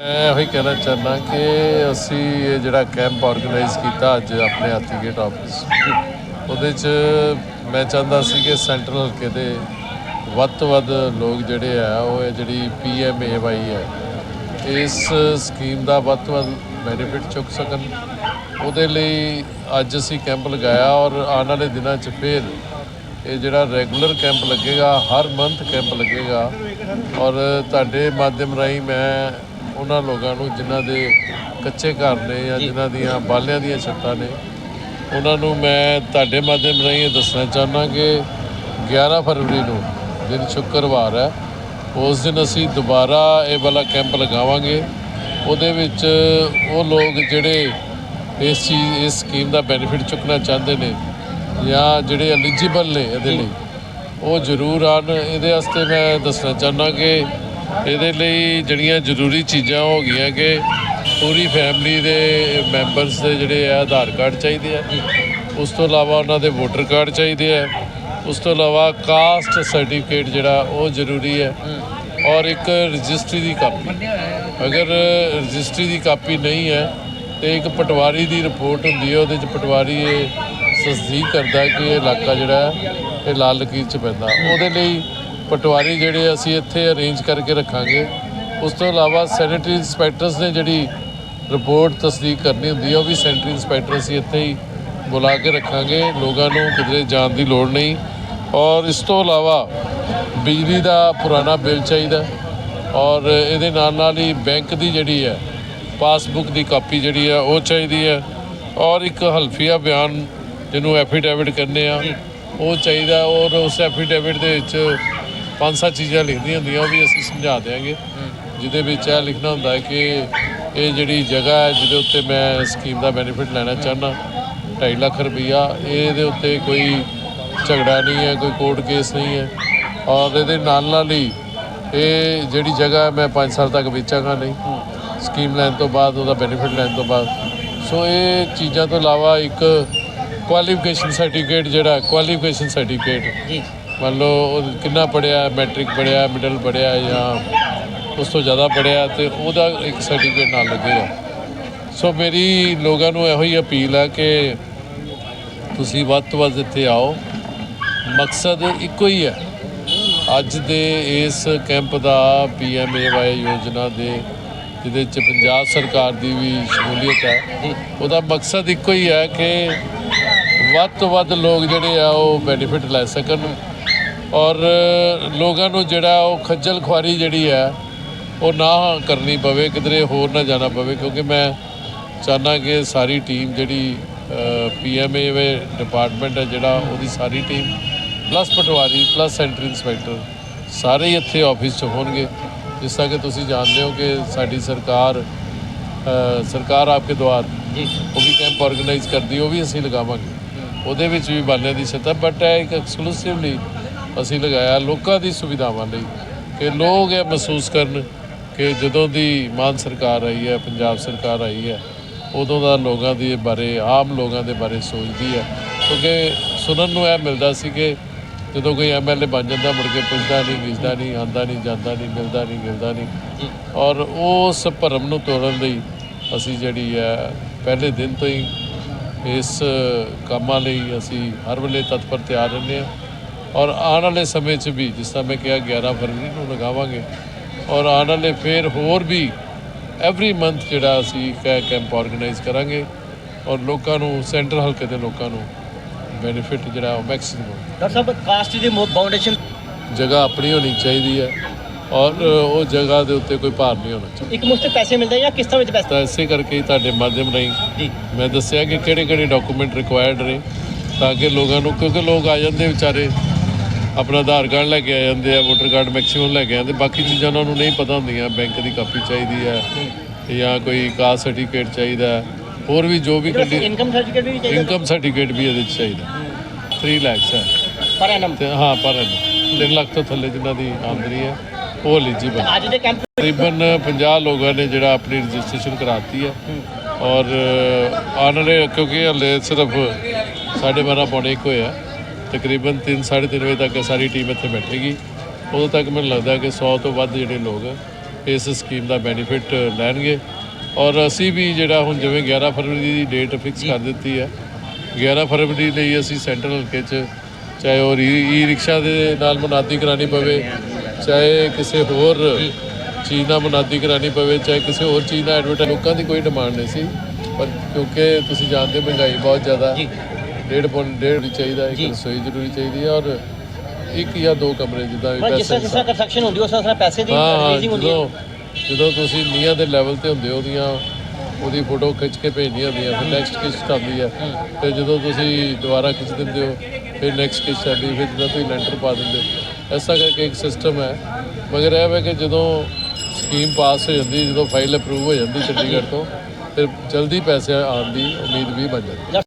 ਮੈਂ ਉਹੀ ਕਹਿਣਾ ਚਾਹੁੰਦਾ ਕਿ ਅਸੀਂ ਇਹ ਜਿਹੜਾ ਕੈਂਪ ਆਰਗੇਨਾਈਜ਼ ਕੀਤਾ ਅੱਜ ਆਪਣੇ ਹਾਥੀ ਗੇਟ ਆਫਿਸ ਉਹਦੇ 'ਚ ਮੈਂ ਚਾਹੁੰਦਾ ਸੀ ਕਿ ਸੈਂਟਰਲ ਹਲਕੇ ਦੇ ਵੱਧ ਤੋਂ ਵੱਧ ਲੋਕ ਜਿਹੜੇ ਆ, ਉਹ ਇਹ ਜਿਹੜੀ ਪੀਐਮਏਵਾਈ ਹੈ, ਇਸ ਸਕੀਮ ਦਾ ਵੱਧ ਤੋਂ ਵੱਧ ਬੈਨੀਫਿਟ ਚੁੱਕ ਸਕਣ। ਉਹਦੇ ਲਈ ਅੱਜ ਅਸੀਂ ਕੈਂਪ ਲਗਾਇਆ ਔਰ ਆਉਣ ਵਾਲੇ ਦਿਨਾਂ 'ਚ ਫਿਰ ਇਹ ਜਿਹੜਾ ਰੈਗੂਲਰ ਕੈਂਪ ਲੱਗੇਗਾ, ਹਰ ਮੰਥ ਕੈਂਪ ਲੱਗੇਗਾ। ਔਰ ਤੁਹਾਡੇ ਮਾਧਿਅਮ ਰਾਹੀਂ ਮੈਂ ਉਹਨਾਂ ਲੋਕਾਂ ਨੂੰ ਜਿਨ੍ਹਾਂ ਦੇ ਕੱਚੇ ਘਰ ਨੇ ਜਾਂ ਜਿਨ੍ਹਾਂ ਦੀਆਂ ਬਾਲਿਆਂ ਦੀਆਂ ਛੱਤਾਂ ਨੇ ਉਹਨਾਂ ਨੂੰ ਮੈਂ ਤੁਹਾਡੇ ਮਾਧਿਅਮ ਰਾਹੀਂ ਇਹ ਦੱਸਣਾ ਚਾਹੁੰਦਾ ਕਿ 11 ਫਰਵਰੀ ਨੂੰ ਦਿਨ ਸ਼ੁੱਕਰਵਾਰ ਹੈ ਉਸ ਦਿਨ ਅਸੀਂ ਦੁਬਾਰਾ ਇਹ ਵਾਲਾ ਕੈਂਪ ਲਗਾਵਾਂਗੇ। ਉਹਦੇ ਵਿੱਚ ਉਹ ਲੋਕ ਜਿਹੜੇ ਇਸ ਚੀਜ਼ ਇਸ ਸਕੀਮ ਦਾ ਬੈਨੀਫਿਟ ਚੁੱਕਣਾ ਚਾਹੁੰਦੇ ਨੇ ਜਾਂ ਜਿਹੜੇ ਐਲੀਜੀਬਲ ਨੇ ਇਹਦੇ ਲਈ ਉਹ ਜ਼ਰੂਰ ਆਣ ਇਹਦੇ ਵਾਸਤੇ ਮੈਂ ਦੱਸਣਾ ਚਾਹੁੰਦਾ ਕਿ ਇਹਦੇ ਲਈ ਜਿਹੜੀਆਂ ਜ਼ਰੂਰੀ ਚੀਜ਼ਾਂ ਹੋ ਗਈਆਂ ਕਿ ਪੂਰੀ ਫੈਮਿਲੀ ਦੇ ਮੈਂਬਰਸ ਦੇ ਜਿਹੜੇ ਆ ਆਧਾਰ ਕਾਰਡ ਚਾਹੀਦੇ ਆ। ਉਸ ਤੋਂ ਇਲਾਵਾ ਉਹਨਾਂ ਦੇ ਵੋਟਰ ਕਾਰਡ ਚਾਹੀਦੇ ਆ। ਉਸ ਤੋਂ ਇਲਾਵਾ ਕਾਸਟ ਸਰਟੀਫਿਕੇਟ ਜਿਹੜਾ ਉਹ ਜ਼ਰੂਰੀ ਹੈ ਔਰ ਇੱਕ ਰਜਿਸਟਰੀ ਦੀ ਕਾਪੀ। ਅਗਰ ਰਜਿਸਟਰੀ ਦੀ ਕਾਪੀ ਨਹੀਂ ਹੈ, ਤੇ ਇੱਕ ਪਟਵਾਰੀ ਦੀ ਰਿਪੋਰਟ ਹੁੰਦੀ ਹੈ, ਉਹਦੇ ਚ ਪਟਵਾਰੀ ਇਹ ਤਸਦੀਕ ਕਰਦਾ ਕਿ ਇਹ ਇਲਾਕਾ ਜਿਹੜਾ ਇਹ ਲਾਲ ਲਕੀਰ ਚ ਪੈਂਦਾ। ਉਹਦੇ ਲਈ ਪਟਵਾਰੀ ਜਿਹੜੇ ਅਸੀਂ ਇੱਥੇ ਅਰੇਂਜ ਕਰਕੇ ਰੱਖਾਂਗੇ। ਉਸ ਤੋਂ ਇਲਾਵਾ ਸੈਨੇਟਰੀ ਇੰਸਪੈਕਟਰਸ ਨੇ ਜਿਹੜੀ ਰਿਪੋਰਟ ਤਸਦੀਕ ਕਰਨੀ ਹੁੰਦੀ ਹੈ ਉਹ ਵੀ ਸੈਨੇਟਰੀ ਇੰਸਪੈਕਟਰ ਅਸੀਂ ਇੱਥੇ ਹੀ ਬੁਲਾ ਕੇ ਰੱਖਾਂਗੇ। ਲੋਕਾਂ ਨੂੰ ਕਿਧਰੇ ਜਾਣ ਦੀ ਲੋੜ ਨਹੀਂ। ਔਰ ਇਸ ਤੋਂ ਇਲਾਵਾ ਬਿਜਲੀ ਦਾ ਪੁਰਾਣਾ ਬਿੱਲ ਚਾਹੀਦਾ। ਔਰ ਇਹਦੇ ਨਾਲ ਨਾਲ ਹੀ ਬੈਂਕ ਦੀ ਜਿਹੜੀ ਹੈ, ਪਾਸਬੁੱਕ ਦੀ ਕਾਪੀ ਜਿਹੜੀ ਹੈ, ਉਹ ਚਾਹੀਦੀ ਹੈ। ਔਰ ਇੱਕ ਹਲਫੀਆ ਬਿਆਨ ਜਿਹਨੂੰ ਐਫੀਡੇਵਿਟ ਕਹਿੰਦੇ ਆ, ਉਹ ਚਾਹੀਦਾ। ਔਰ ਉਸ ਐਫੀਡੇਵਿਟ ਦੇ ਵਿੱਚ ਪੰਜ ਸੱਤ ਚੀਜ਼ਾਂ ਲਿਖਦੀਆਂ ਹੁੰਦੀਆਂ ਉਹ ਵੀ ਅਸੀਂ ਸਮਝਾ ਦਿਆਂਗੇ। ਜਿਹਦੇ ਵਿੱਚ ਇਹ ਲਿਖਣਾ ਹੁੰਦਾ ਹੈ ਕਿ ਇਹ ਜਿਹੜੀ ਜਗ੍ਹਾ ਹੈ ਜਿਹਦੇ ਉੱਤੇ ਮੈਂ ਸਕੀਮ ਦਾ ਬੈਨੀਫਿਟ ਲੈਣਾ ਚਾਹੁੰਦਾ 2.5 ਲੱਖ ਰੁਪਈਆ ਇਹਦੇ ਉੱਤੇ ਕੋਈ ਝਗੜਾ ਨਹੀਂ ਹੈ ਕੋਈ ਕੋਰਟ ਕੇਸ ਨਹੀਂ ਹੈ। ਔਰ ਇਹਦੇ ਨਾਲ ਨਾਲ ਹੀ ਇਹ ਜਿਹੜੀ ਜਗ੍ਹਾ ਹੈ ਮੈਂ 5 ਸਾਲ ਤੱਕ ਵੇਚਾਂਗਾ ਨਹੀਂ। ਸਕੀਮ ਲੈਣ ਤੋਂ ਬਾਅਦ ਉਹਦਾ ਬੈਨੀਫਿਟ ਲੈਣ ਤੋਂ ਬਾਅਦ। ਸੋ ਇਹ ਚੀਜ਼ਾਂ ਤੋਂ ਇਲਾਵਾ ਇੱਕ ਕੁਆਲੀਫਿਕੇਸ਼ਨ ਸਰਟੀਫਿਕੇਟ ਜਿਹੜਾ ਕੁਆਲੀਫਿਕੇਸ਼ਨ ਸਰਟੀਫਿਕੇਟ ਜੀ। ਮੰਨ ਲਓ ਉਹ ਕਿੰਨਾ ਪੜਿਆ ਮੈਟ੍ਰਿਕ ਪੜਿਆ ਮਿਡਲ ਪੜਿਆ ਜਾਂ ਉਸ ਤੋਂ ਜ਼ਿਆਦਾ ਪੜਿਆ ਤੇ ਉਹਦਾ ਇੱਕ ਸਰਟੀਫਿਕੇਟ ਨਾਲ ਲੱਗੇਗਾ ਸੋ ਮੇਰੀ ਲੋਕਾਂ ਨੂੰ ਇਹੋ ਹੀ ਅਪੀਲ ਹੈ ਕਿ ਤੁਸੀਂ ਵੱਧ ਤੋਂ ਵੱਧ ਇੱਥੇ ਆਓ। ਮਕਸਦ ਇੱਕੋ ਹੀ ਹੈ ਅੱਜ ਦੇ ਇਸ ਕੈਂਪ ਦਾ ਪੀਐਮਏਵਾਈ ਯੋਜਨਾ ਦੇ, ਜਿਹਦੇ ਚ ਪੰਜਾਬ ਸਰਕਾਰ ਦੀ ਵੀ ਸ਼ਮੂਲੀਅਤ ਹੈ ਉਹਦਾ ਮਕਸਦ ਇੱਕੋ ਹੀ ਹੈ ਕਿ ਵੱਧ ਤੋਂ ਵੱਧ ਲੋਕ ਜਿਹੜੇ ਆ ਉਹ ਬੈਨੀਫਿਟ ਲੈ ਸਕਣ। ਔਰ ਲੋਕਾਂ ਨੂੰ ਜਿਹੜਾ ਉਹ ਖੱਜਲ ਖੁਆਰੀ ਜਿਹੜੀ ਹੈ ਉਹ ਨਾ ਕਰਨੀ ਪਵੇ ਕਿਧਰੇ ਹੋਰ ਨਾ ਜਾਣਾ ਪਵੇ ਕਿਉਂਕਿ ਮੈਂ ਚਾਹੁੰਦਾ ਕਿ ਸਾਰੀ ਟੀਮ ਜਿਹੜੀ ਪੀਐਮਏ ਡਿਪਾਰਟਮੈਂਟ ਹੈ ਜਿਹੜਾ ਉਹਦੀ ਸਾਰੀ team plus patwari plus centre inspector ਸਾਰੇ ਹੀ ਇੱਥੇ ਆਫਿਸ 'ਚ ਹੋਣਗੇ। ਜਿਸ ਤਰ੍ਹਾਂ ਕਿ ਤੁਸੀਂ ਜਾਣਦੇ ਹੋ ਕਿ ਸਾਡੀ ਸਰਕਾਰ ਅ, ਸਰਕਾਰ ਆਪਕੇ ਦੁਆਰ ਉਹ ਵੀ ਕੈਂਪ ਆਰਗੇਨਾਈਜ਼ ਕਰਦੀ ਉਹ ਵੀ ਅਸੀਂ ਲਗਾਵਾਂਗੇ। ਉਹਦੇ ਵਿੱਚ ਵੀ ਬਾਲਿਆਂ ਦੀ ਛੱਤ ਬਟ ਇਹ ਇੱਕ ਐਕਸਕਲੂਸਿਵਲੀ ਅਸੀਂ ਲਗਾਇਆ ਲੋਕਾਂ ਦੀ ਸੁਵਿਧਾਵਾਂ ਲਈ ਕਿ ਲੋਕ ਇਹ ਮਹਿਸੂਸ ਕਰਨ ਕਿ ਜਦੋਂ ਦੀ ਮਾਨ ਸਰਕਾਰ ਆਈ ਹੈ, ਪੰਜਾਬ ਸਰਕਾਰ ਆਈ ਹੈ, ਉਦੋਂ ਦਾ ਲੋਕਾਂ ਦੇ ਬਾਰੇ, ਆਮ ਲੋਕਾਂ ਦੇ ਬਾਰੇ ਸੋਚਦੀ ਹੈ। ਕਿਉਂਕਿ ਸੁਣਨ ਨੂੰ ਇਹ ਮਿਲਦਾ ਸੀ ਕਿ ਜਦੋਂ ਕੋਈ ਐਮਐਲਏ ਬਣ ਜਾਂਦਾ, ਮੁੜ ਕੇ ਪੁੱਛਦਾ ਨਹੀਂ ਗਿੱਛਦਾ ਨਹੀਂ ਆਂਦਾ ਨਹੀਂ, ਜਾਂਦਾ ਨਹੀਂ, ਮਿਲਦਾ ਨਹੀਂ ਗਿਲਦਾ ਨਹੀਂ। ਔਰ ਉਸ ਭਰਮ ਨੂੰ ਤੋੜਨ ਲਈ ਅਸੀਂ ਜਿਹੜੀ ਹੈ, ਪਹਿਲੇ ਦਿਨ ਤੋਂ ਹੀ ਇਸ ਕੰਮਾਂ ਲਈ ਅਸੀਂ ਹਰ ਵੇਲੇ ਤਤਪਰ ਤਿਆਰ ਰਹਿੰਦੇ ਹਾਂ। ਔਰ ਆਉਣ ਵਾਲੇ ਸਮੇਂ 'ਚ ਵੀ ਜਿਸ ਤਰ੍ਹਾਂ ਮੈਂ ਕਿਹਾ 11 ਫਰਵਰੀ ਨੂੰ ਲਗਾਵਾਂਗੇ ਔਰ ਆਉਣ ਵਾਲੇ ਫਿਰ ਹੋਰ ਵੀ ਐਵਰੀ ਮੰਥ ਜਿਹੜਾ ਅਸੀਂ ਕੈ ਕੈਂਪ ਆਰਗੇਨਾਈਜ਼ ਕਰਾਂਗੇ ਔਰ ਲੋਕਾਂ ਨੂੰ ਸੈਂਟਰ ਹਲਕੇ ਦੇ ਲੋਕਾਂ ਨੂੰ ਬੈਨੀਫਿਟ ਜਿਹੜਾ ਉਹ ਮੈਕਸਿਮਮ ਡਾਕਟਰ ਸਾਹਿਬ ਕਾਸਟ ਦੀ ਬਾਉਂਡੇਸ਼ਨ ਜਗ੍ਹਾ ਆਪਣੀ ਹੋਣੀ ਚਾਹੀਦੀ ਹੈ ਔਰ ਉਹ ਜਗ੍ਹਾ ਦੇ ਉੱਤੇ ਕੋਈ ਭਾਰ ਨਹੀਂ ਹੋਣਾ ਚਾਹੀਦਾ। ਇੱਕ ਮੁਸ਼ਤ ਪੈਸੇ ਮਿਲਦੇ ਜਾਂ ਕਿਸ਼ਤਾਂ ਵਿੱਚ ਪੈਸੇ? ਤਾਂ ਇਸੇ ਕਰਕੇ ਹੀ ਤੁਹਾਡੇ ਮਾਧਿਅਮ ਰਾਹੀਂ ਜੀ। ਮੈਂ ਦੱਸਿਆ ਕਿ ਕਿਹੜੇ ਕਿਹੜੇ ਡਾਕੂਮੈਂਟ ਰਿਕੁਆਇਰਡ ਨੇ ਤਾਂ ਕਿ ਲੋਕਾਂ ਨੂੰ ਕਿਉਂਕਿ ਲੋਕ ਆ ਜਾਂਦੇ ਵਿਚਾਰੇ ਆਪਣਾ ਆਧਾਰ ਕਾਰਡ ਲੈ ਕੇ ਆ ਜਾਂਦੇ ਆ ਵੋਟਰ ਕਾਰਡ ਮੈਕਸਿਮਮ ਲੈ ਕੇ ਆਉਂਦੇ ਬਾਕੀ ਚੀਜ਼ਾਂ ਉਹਨਾਂ ਨੂੰ ਨਹੀਂ ਪਤਾ ਹੁੰਦੀਆਂ ਬੈਂਕ ਦੀ ਕਾਪੀ ਚਾਹੀਦੀ ਹੈ ਜਾਂ ਕੋਈ ਕਾਸਟ ਸਰਟੀਫਿਕੇਟ ਚਾਹੀਦਾ ਹੈ। ਹੋਰ ਵੀ ਜੋ ਵੀ ਕੰਡੀ ਇਨਕਮ ਸਰਟੀਫਿਕੇਟ ਵੀ ਚਾਹੀਦਾ। ਇਨਕਮ ਸਰਟੀਫਿਕੇਟ ਵੀ ਇਹਦੇ 'ਚ ਚਾਹੀਦਾ। 3 ਲੱਖ ਹੈ। ਪਰ ਐਨਮ ਹਾਂ ਪਰ 3 ਲੱਖ ਤੋਂ ਥੱਲੇ ਜਿਨ੍ਹਾਂ ਦੀ ਆਮਦਨੀ ਹੈ ਉਹ ਐਲੀਜੀਬਲ ਅੱਜ ਦੇ ਕੈਂਪ ਤਕਰੀਬਨ 50 ਲੋਕਾਂ ਨੇ ਜਿਹੜਾ ਆਪਣੀ ਰਜਿਸਟ੍ਰੇਸ਼ਨ ਕਰਾਤੀ ਹੈ। ਔਰ ਵਾਲੇ ਕਿਉਂਕਿ ਹਲੇ ਸਿਰਫ ਸਾਢੇ ਬਾਰਾਂ ਪੌਣੇ ਇੱਕ ਹੋਇਆ ਤਕਰੀਬਨ 3 3:30 ਵਜੇ ਤੱਕ ਸਾਰੀ ਟੀਮ ਇੱਥੇ ਬੈਠੇਗੀ। ਉਦੋਂ ਤੱਕ ਮੈਨੂੰ ਲੱਗਦਾ ਕਿ 100 ਤੋਂ ਵੱਧ ਜਿਹੜੇ ਲੋਕ ਇਸ ਸਕੀਮ ਦਾ ਬੈਨੀਫਿਟ ਲੈਣਗੇ। ਔਰ ਅਸੀਂ ਵੀ ਜਿਹੜਾ ਹੁਣ ਜਿਵੇਂ 11 ਫਰਵਰੀ ਦੀ ਡੇਟ ਫਿਕਸ ਕਰ ਦਿੱਤੀ ਹੈ 11 ਫਰਵਰੀ ਲਈ ਅਸੀਂ ਸੈਂਟਰਲ ਹਲਕੇ 'ਚ ਚਾਹੇ ਉਹ ਈ ਰਿਕਸ਼ਾ ਦੇ ਨਾਲ ਮਨਾਦੀ ਕਰਾਣੀ ਪਵੇ, ਚਾਹੇ ਕਿਸੇ ਹੋਰ ਚੀਜ਼ ਨਾਲ ਮਨਾਦੀ ਕਰਾਣੀ ਪਵੇ, ਚਾਹੇ ਕਿਸੇ ਹੋਰ ਚੀਜ਼ ਨਾਲ ਐਡਵਰਟਾਈਜ਼ ਲੋਕਾਂ ਦੀ ਕੋਈ ਡਿਮਾਂਡ ਨਹੀਂ ਸੀ। ਪਰ ਕਿਉਂਕਿ ਤੁਸੀਂ ਜਾਣਦੇ ਹੋ ਮਹਿੰਗਾਈ ਬਹੁਤ ਜ਼ਿਆਦਾ। ਡੇਢ ਪੌਂਡ ਡੇਢ ਵੀ ਚਾਹੀਦਾ ਇੱਕ। ਰਸੋਈ ਜ਼ਰੂਰੀ ਚਾਹੀਦੀ ਹੈ ਔਰ ਇੱਕ ਜਾਂ ਦੋ ਕਮਰੇ ਜਿੱਦਾਂ ਵੀ ਜਿਸ ਤਰ੍ਹਾਂ ਪੈਸੇ ਜਿਸ ਤਰ੍ਹਾਂ ਕੰਸਟਰਕਸ਼ਨ ਹੁੰਦੀ ਹੈ, ਉਸ ਤਰ੍ਹਾਂ ਪੈਸੇ ਦੀ ਹਾਂ ਹਾਂ ਰੇਜ਼ਿੰਗ ਹੁੰਦੀ ਜਦੋਂ ਹੈ। ਜਦੋਂ ਤੁਸੀਂ ਨੀਹਾਂ ਦੇ ਲੈਵਲ ਤੇ ਹੁੰਦੇ ਹੋ ਉਹਦੀਆਂ ਉਹਦੀ ਫੋਟੋ ਖਿੱਚ ਕੇ ਭੇਜਣੀ ਹੁੰਦੀ ਹੈ ਫਿਰ ਨੈਕਸਟ ਕਿਸ਼ਤ ਆਉਂਦੀ ਹੈ। ਫਿਰ ਜਦੋਂ ਤੁਸੀਂ ਦੁਬਾਰਾ ਖਿੱਚ ਦਿੰਦੇ ਹੋ ਫਿਰ ਨੈਕਸਟ ਕਿਸ਼ਤ ਆਉਂਦੀ ਫਿਰ ਜਦੋਂ ਤੁਸੀਂ ਲੈਂਟਰ ਪਾ ਦਿੰਦੇ ਹੋ। ਐਸਾ ਕਰਕੇ ਇੱਕ ਸਿਸਟਮ ਹੈ। ਮਗਰ ਇਹ ਹੈ ਕਿ ਜਦੋਂ ਸਕੀਮ ਪਾਸ ਹੋ ਜਾਂਦੀ ਜਦੋਂ ਫਾਈਲ ਅਪਰੂਵ ਹੋ ਜਾਂਦੀ ਚੰਡੀਗੜ੍ਹ ਤੋਂ ਫਿਰ ਜਲਦੀ ਪੈਸੇ ਆਉਣ ਦੀ ਉਮੀਦ ਵੀ ਬਣ ਜਾਂਦੀ ਹੈ।